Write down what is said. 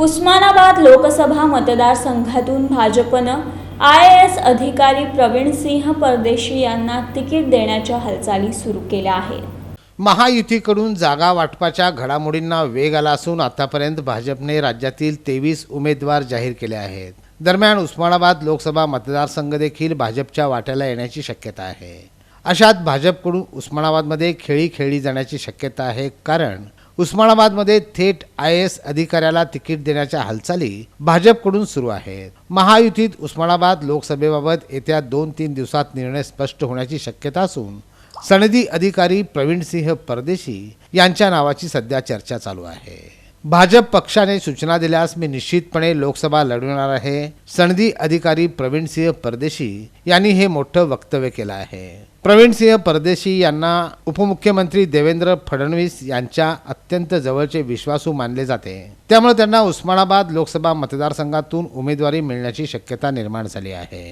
उस्मानाबाद लोकसभा मतदारसंघातून भाजपनं I A S अधिकारी प्रवीण सिंह परदेशी यांना तिकीट देण्याच्या हालचाली सुरू केल्या आहेत. महायुतीकडून जागा वाटपाच्या घडामोडींना वेग आला असून आतापर्यंत भाजपने राज्यातील तेवीस उमेदवार जाहीर केले आहेत. दरम्यान उस्मानाबाद लोकसभा मतदारसंघ देखील भाजपच्या वाट्याला येण्याची शक्यता आहे. अशात भाजपकडून उस्मानाबादमध्ये खेळी खेळली जाण्याची शक्यता आहे कारण उस्मानाबादमध्ये थेट आय एस अधिकाऱ्याला तिकीट देण्याच्या हालचाली भाजपकडून सुरू आहेत. महायुतीत उस्मानाबाद लोकसभेबाबत येत्या दोन तीन दिवसात निर्णय स्पष्ट होण्याची शक्यता असून सनदी अधिकारी प्रवीण सिंह परदेशी यांच्या नावाची सध्या चर्चा चालू आहे. भाजप पक्षाने सूचना दिल्यास मी निश्चितपणे लोकसभा लढवणार आहे. सनदी अधिकारी प्रवीण सिंह परदेशी यांनी हे मोठं वक्तव्य केलं आहे. प्रवीण सिंह परदेशी यांना उपमुख्यमंत्री देवेंद्र फडणवीस यांच्या अत्यंत जवळचे विश्वासू मानले जाते. त्यामुळे त्यांना उस्मानाबाद लोकसभा मतदारसंघातून उमेदवारी मिळण्याची शक्यता निर्माण झाली आहे.